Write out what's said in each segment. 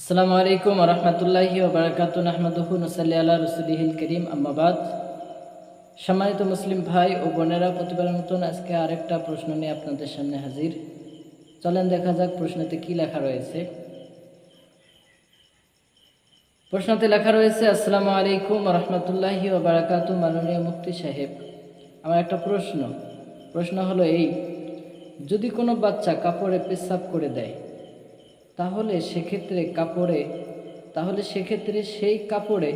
আসসালামু আলাইকুম রহমতুল্লাহি ওবরাকাত আহমদুহু নসাল্লি আল্লাহ রসুলিহিল করিম আম্মাবাদ সম্মানিত মুসলিম ভাই ও বোনেরা, প্রতিবারের মতন আজকে আরেকটা প্রশ্ন নিয়ে আপনাদের সামনে হাজির। চলেন দেখা যাক প্রশ্নতে কি লেখা রয়েছে। প্রশ্নতে লেখা রয়েছে, আসসালামু আলাইকুম রহমতুল্লাহি ওবরাকাত মাননীয় মুক্তি সাহেব। আমার একটা প্রশ্ন। প্রশ্ন হলো এই, যদি কোনো বাচ্চা কাপড়ে পেশাব করে দেয় তাহলে সেক্ষেত্রে কাপড়ে, তাহলে সেক্ষেত্রে সেই কাপড়ে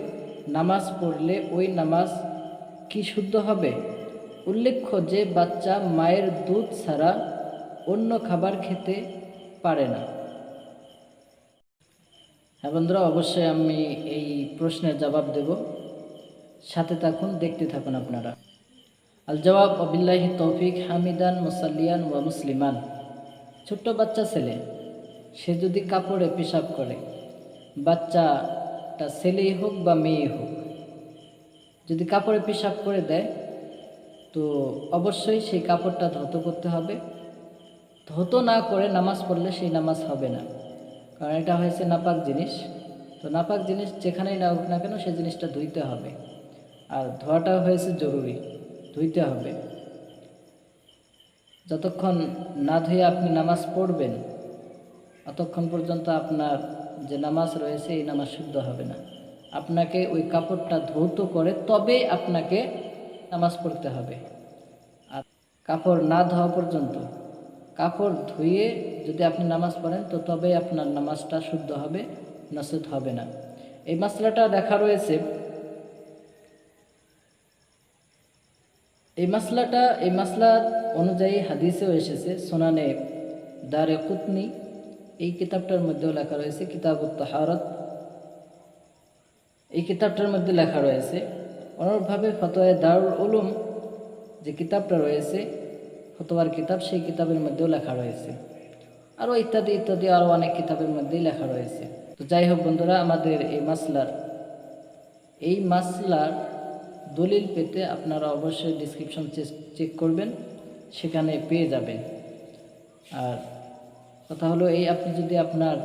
নামাজ পড়লে ওই নামাজ কি শুদ্ধ হবে? উল্লেখ্য যে বাচ্চা মায়ের দুধ ছাড়া অন্য খাবার খেতে পারে না। হ্যাঁ বন্ধুরা, অবশ্যই আমি এই প্রশ্নের জবাব দেব। সাথে থাকুন, দেখতে থাকুন আপনারা। আল জবাব আবিল্লাহি তৌফিক হামিদান, মুসাল্লিয়ান ওয়া মুসলিমান। ছোট্ট বাচ্চা ছেলে। সে যদি কাপড়ে পেশাব করে, বাচ্চাটা ছেলেই হোক বা মেয়ে হোক, যদি কাপড়ে পেশাব করে দেয়, তো অবশ্যই সেই কাপড়টা ধৌত করতে হবে। ধৌত না করে নামাজ পড়লে সেই নামাজ হবে না। কারণ এটা হয়েছে নাপাক জিনিস। তো নাপাক জিনিস যেখানেই না হোক না কেন সেই জিনিসটা ধুইতে হবে। আর ধোয়াটা হয়েছে জরুরি, ধুইতে হবে। যতক্ষণ না ধুয়ে আপনি নামাজ পড়বেন অতক্ষণ পর্যন্ত আপনার যে নামাজ রয়েছে, এই নামাজ শুদ্ধ হবে না। আপনাকে ওই কাপড়টা ধৌত করে তবে আপনাকে নামাজ পড়তে হবে। আর কাপড় না ধোয়া পর্যন্ত, কাপড় ধুয়ে যদি আপনি নামাজ পড়েন, তো তবে আপনার নামাজটা শুদ্ধ হবে, নসুদ হবে না। এই মশলাটা দেখা রয়েছে। এই মশলাটা এই মশলা অনুযায়ী হাদিসেও এসেছে, সোনানে দারে কুতনি। এই কিতাবটার মধ্যেও লেখা রয়েছে কিতাব তাহারত। এই কিতাবটার মধ্যে লেখা রয়েছে অনুরূপভাবে ফতোয়া দারুল উলুম যে কিতাবটা রয়েছে, ফতোয়ার কিতাব সেই কিতাবের মধ্যেও লেখা রয়েছে। আরও ইত্যাদি ইত্যাদি, আরও অনেক কিতাবের মধ্যেই লেখা রয়েছে। তো যাই হোক বন্ধুরা, আমাদের এই মাসলার এই মাসলার দলিল পেতে আপনারা অবশ্যই ডিসক্রিপশন চেক করবেন, সেখানে পেয়ে যাবেন। আর কথা হলো, এই আপনি যদি আপনার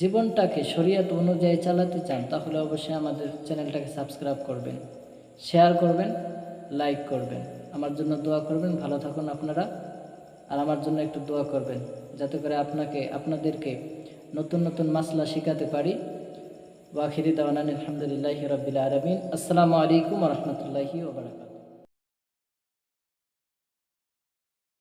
জীবনটাকে শরীয়ত অনুযায়ী চালাতে চান, তাহলে অবশ্যই আমাদের চ্যানেলটাকে সাবস্ক্রাইব করবেন, শেয়ার করবেন, লাইক করবেন। আমার জন্য দোয়া করবেন, ভালো থাকুন আপনারা। আর আমার জন্য একটু দোয়া করবেন, যাতে করে আপনাকে, আপনাদেরকে নতুন নতুন মাসলা শেখাতে পারি। ওয়াখিরি দাওয়ান আলহামদুলিল্লাহ রবিল আলমিন। আসসালামু আলাইকুম রহমতুল্লাহি ওবরাকাত